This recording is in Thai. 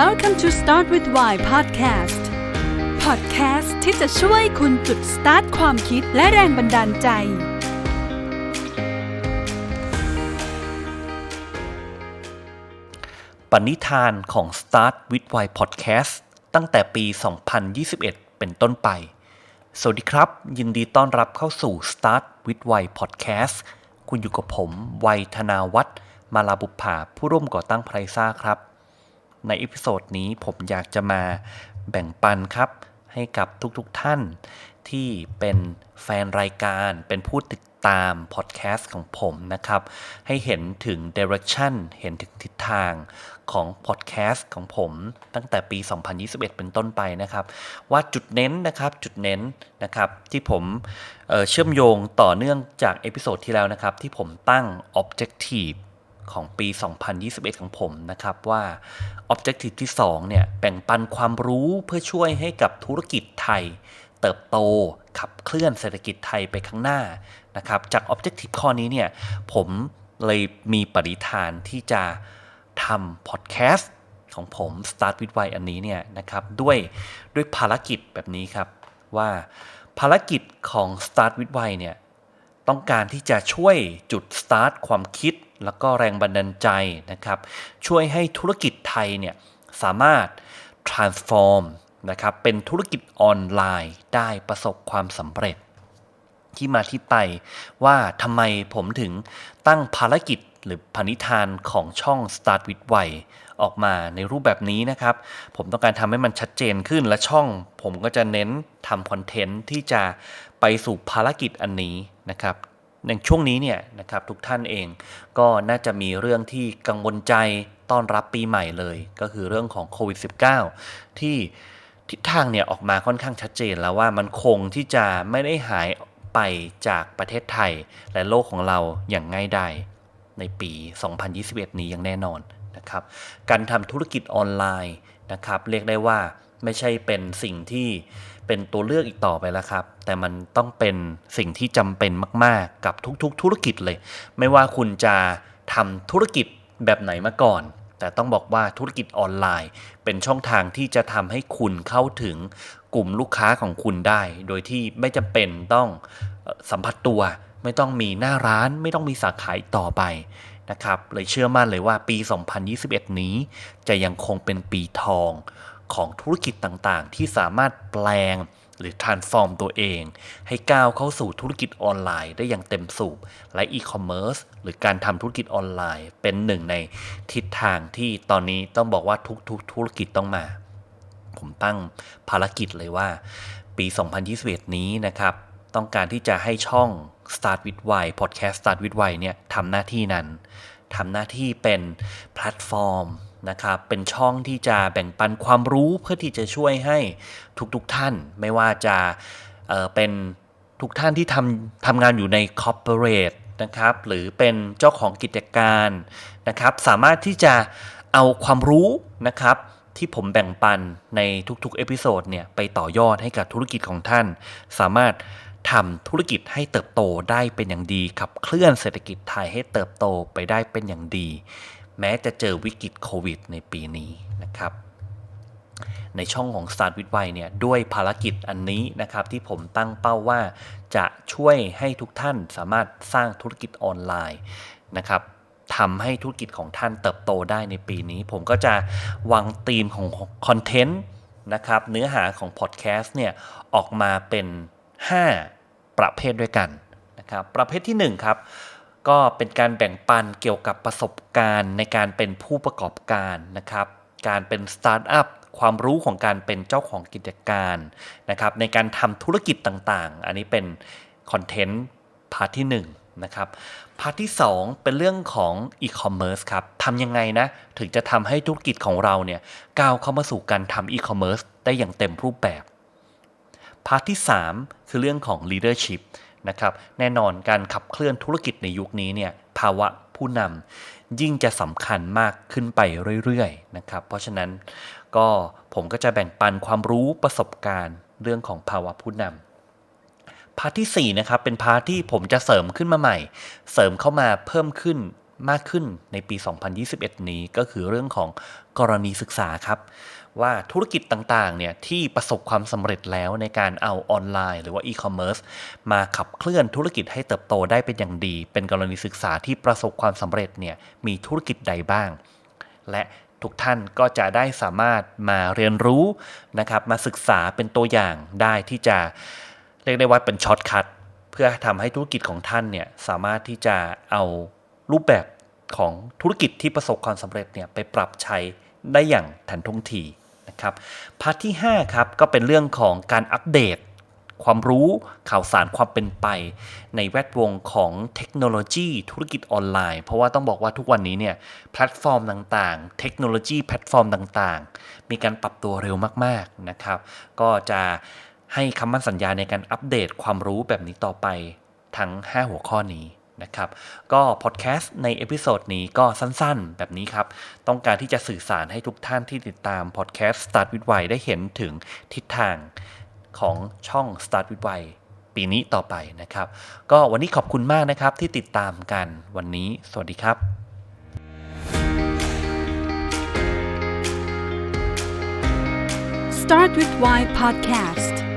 Welcome to Start with Why Podcast Podcast ที่จะช่วยคุณจุดสตาร์ทความคิดและแรงบันดาลใจ ปณิธานของ Start with Why Podcast ตั้งแต่ปี 2021 เป็นต้นไป สวัสดีครับ ยินดีต้อนรับเข้าสู่ Start with Why Podcast คุณอยู่กับผม วัยธนาวัฒน์มาลาบุปผาผู้ร่วมก่อตั้งไพรซ่าครับ ในอีพิโซดนี้ผมอยากจะมาแบ่งปันครับ ให้กับทุกๆทท่าน ที่เป็นแฟนรายการเป็นผู้ติดตามพอดแคสต์ของผมนะครับ ให้เห็นถึง direction เห็นถึงทิศทางของพอดแคสต์ของผมตั้งแต่ปี 2021 เป็นต้นไปนะครับ ว่าจุดเน้นนะครับจุดเน้นนะครับที่ผมเเชื่อมโยงต่อเนื่องจากเอพิโซดที่แล้วนะครับ ที่ผมตั้ง objective ของปี 2021 ของผมนะครับว่า Objective ที่ 2 เนี่ย แบ่งปันความรู้เพื่อช่วยให้กับธุรกิจไทย เติบโตขับเคลื่อนเศรษฐกิจไทยไปข้างหน้านะครับจาก Objective ข้อนี้เนี่ย ผมเลยมีปริธานที่จะทำพอดแคสต์ของผม Start with Why อันนี้เนี่ยนะครับด้วยด้วยภารกิจแบบนี้ครับว่าภารกิจของ Start with Why เนี่ย ต้องการที่จะช่วยจุดสตาร์ทความคิด แล้วก็แรงบันดาลใจนะครับ ช่วยให้ธุรกิจไทยเนี่ยสามารถ transform นะครับเป็นธุรกิจออนไลน์ได้ประสบความสำเร็จ ที่มาที่ไปว่าทำไมผมถึงตั้งภารกิจ หรือพนิธานของช่อง Start with Way ออกมาในรูปแบบนี้นะครับ ผมต้องการทำให้มันชัดเจนขึ้นและช่อง ผมก็จะเน้นทำคอนเทนต์ที่จะไปสู่ภารกิจอันนี้นะครับในช่วงนี้เนี่ยนะครับทุกท่านเองก็น่าจะมีเรื่องที่กังวลใจต้อนรับปีใหม่เลย ก็คือเรื่องของโควิด -19 ที่ทิศทางเนี่ยออกมาค่อนข้างชัดเจนแล้วว่ามันคงที่จะไม่ได้หายไปจากประเทศไทยและโลกของเราอย่างง่ายดาย ในปี 2021 นี้อย่างแน่นอนนะครับการทำธุรกิจออนไลน์นะครับเรียกได้ว่าไม่ใช่เป็นสิ่งที่เป็นตัวเลือกอีกต่อไปแล้วครับ แต่มันต้องเป็นสิ่งที่จำเป็นมาก ๆ กับทุกๆ ธุรกิจเลย ไม่ว่าคุณจะทำธุรกิจแบบไหนมาก่อน แต่ต้องบอกว่าธุรกิจออนไลน์ เป็นช่องทางที่จะทำให้คุณเข้าถึงกลุ่มลูกค้าของคุณได้ โดยที่ไม่จำเป็นต้องสัมผัสตัว ไม่ต้องมีหน้าร้านไม่ต้องมีสาขาต่อไปนะครับเลยเชื่อมั่นเลยว่าปี 2021 นี้ จะยังคงเป็นปีทองของธุรกิจต่างๆ ที่สามารถแปลงหรือ transform ตัวเอง ให้ก้าวเข้าสู่ธุรกิจออนไลน์ได้อย่างเต็มสูบ และอีคอมเมิร์ซหรือการทำธุรกิจออนไลน์ เป็นหนึ่งในทิศทางที่ตอนนี้ต้องบอกว่าทุกๆ ธุรกิจต้องมา ผมตั้งภารกิจเลยว่า ปี 2021 นี้นะครับ ต้องการที่จะให้ช่อง Start with Why Podcast Start with Why เนี่ยทำหน้าที่นั้นทำหน้าที่เป็นแพลตฟอร์มนะครับ เป็นช่องที่จะแบ่งปันความรู้เพื่อที่จะช่วยให้ทุกๆทท่าน ไม่ว่าจะเเป็นทุกท่านที่ทำทำงานอยู่ในคอร์เปอเรทนะครับ หรือเป็นเจ้าของกิจการนะครับ สามารถที่จะเอาความรู้นะครับที่ผมแบ่งปันในทุกๆ เอพิโซดเนี่ย ไปต่อยอดให้กับธุรกิจของท่าน สามารถ ทำธุรกิจให้เติบโตได้เป็นอย่างดีขับเคลื่อนเศรษฐกิจไทยให้เติบโตไปได้เป็นอย่างดี แม้จะเจอวิกฤตโควิด ในปีนี้นะครับในช่องของ Start with Why เนี่ยด้วยภารกิจอันนี้นะครับที่ผมตั้งเป้าว่าจะช่วยให้ทุกท่านสามารถสร้างธุรกิจออนไลน์นะครับทำให้ธุรกิจของท่านเติบโตได้ในปีนี้ ผมก็จะวางธีมของคอนเทนต์นะครับเนื้อหาของพอดแคสต์เนี่ยออกมาเป็น 5 ประเภทด้วยกันนะครับประเภทที่1ครับก็เป็นการแบ่งปันเกี่ยวกับประสบการณ์ในการเป็นผู้ประกอบการนะครับ การเป็นสตาร์ทอัพความรู้ของการเป็นเจ้าของกิจการนะครับในการทำธุรกิจต่างๆ อันนี้เป็นคอนเทนต์พาร์ทที่1นะครับพาร์ทที่ 2 เป็นเรื่องของอีคอมเมิร์ซครับทำยังไงนะ ถึงจะทำให้ธุรกิจของเราเนี่ยก้าวเข้ามาสู่การทำอีคอมเมิร์ซได้อย่างเต็มรูปแบบ พาร์ทที่ 3 คือเรื่องของ leadership นะครับแน่นอนการขับเคลื่อนธุรกิจในยุคนี้เนี่ยภาวะผู้นำยิ่งจะสำคัญมากขึ้นไปเรื่อยๆนะครับเพราะฉะนั้นก็ผมก็จะแบ่งปันความรู้ประสบการณ์เรื่องของภาวะผู้นำพาร์ทที่4นะครับเป็นพาร์ทที่ผมจะเสริมขึ้นมาใหม่ เสริมเข้ามาเพิ่มขึ้น มากขึ้นในปี 2021 นี้ก็คือเรื่องของกรณีศึกษาครับ ว่าธุรกิจต่างๆเนี่ยที่ประสบความสำเร็จแล้วในการเอาออนไลน์ หรือว่าอีคอมเมิร์ซมาขับเคลื่อนธุรกิจให้เติบโตได้เป็นอย่างดี เป็นกรณีศึกษาที่ประสบความสำเร็จเนี่ยมีธุรกิจใดบ้าง และทุกท่านก็จะได้สามารถมาเรียนรู้นะครับมาศึกษาเป็นตัวอย่างได้ที่จะเรียกได้ว่าเป็นช็อตคัทเพื่อทำให้ธุรกิจของท่านเนี่ยสามารถที่จะเอา รูปแบบของธุรกิจที่ประสบความสำเร็จเนี่ยไปปรับใช้ได้อย่างทันท่วงทีนะครับพาร์ทที่5ครับก็เป็นเรื่องของการอัปเดต ความรู้ข่าวสารความเป็นไป ในแวดวงของเทคโนโลยีธุรกิจออนไลน์ เพราะว่าต้องบอกว่าทุกวันนี้เนี่ยแพลตฟอร์มต่างๆ เทคโนโลยีแพลตฟอร์มต่างๆ มีการปรับตัวเร็วมากๆนะครับ ก็จะให้คำมั่นสัญญาในการอัปเดตความรู้แบบนี้ต่อไปทั้ง 5 หัวข้อนี้ นะครับ ก็พอดแคสต์ในเอพิโซดนี้ก็สั้นๆ แบบนี้ครับ ต้องการที่จะสื่อสารให้ทุกท่านที่ติดตามพอดแคสต์ Start with Why ได้เห็นถึงทิศทางของช่อง Start with Why ปีนี้ต่อไปนะครับ ก็วันนี้ขอบคุณมากนะครับที่ติดตามกันวันนี้ สวัสดีครับ Start with Why Podcast